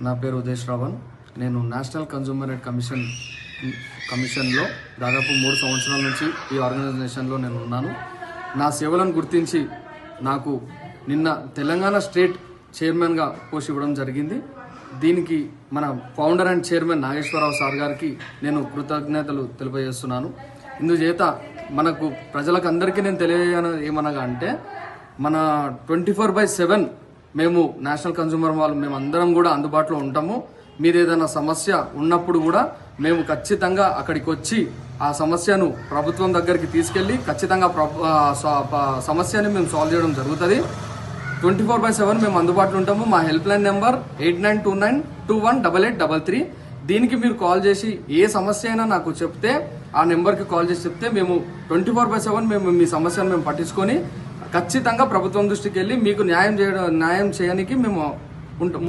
నా పేరు ఉదయ్ శ్రవణ్. నేను నేషనల్ కన్జ్యూమర్ కమిషన్ కమిషన్లో దాదాపు మూడు సంవత్సరాల నుంచి ఈ ఆర్గనైజేషన్లో నేను ఉన్నాను. నా సేవలను గుర్తించి నాకు నిన్న తెలంగాణ స్టేట్ చైర్మన్గా పోస్ట్ ఇవ్వడం జరిగింది. దీనికి మన founder and chairman Nageswara Rao sir గారికి నేను కృతజ్ఞతలు తెలియజేస్తున్నాను. ఇందుచేత మనకు ప్రజలకు అందరికీ నేను తెలియజేయను ఏమనగా అంటే మన ట్వంటీ ఫోర్ బై సెవెన్ మేము నేషనల్ కన్జ్యూమర్ వాళ్ళు మేము అందరం కూడా అందుబాటులో ఉంటాము. మీరు ఏదైనా సమస్య ఉన్నప్పుడు కూడా మేము ఖచ్చితంగా అక్కడికి వచ్చి ఆ సమస్యను ప్రభుత్వం దగ్గరికి తీసుకెళ్ళి ఖచ్చితంగా సమస్యని మేము సాల్వ్ చేయడం జరుగుతుంది. ట్వంటీ ఫోర్ బై సెవెన్ మేము అందుబాటులో ఉంటాము. మా helpline number eight nine two nine two one double eight double three. దీనికి మీరు కాల్ చేసి ఏ సమస్య అయినా నాకు చెప్తే ఆ నెంబర్కి కాల్ చేసి చెప్తే మేము ట్వంటీ ఫోర్ బై సెవెన్ మేము మీ సమస్యను మేము పట్టించుకొని ఖచ్చితంగా ప్రభుత్వం దృష్టికి వెళ్ళి మీకు న్యాయం చేయడం న్యాయం చేయడానికి మేము ఉంటాం.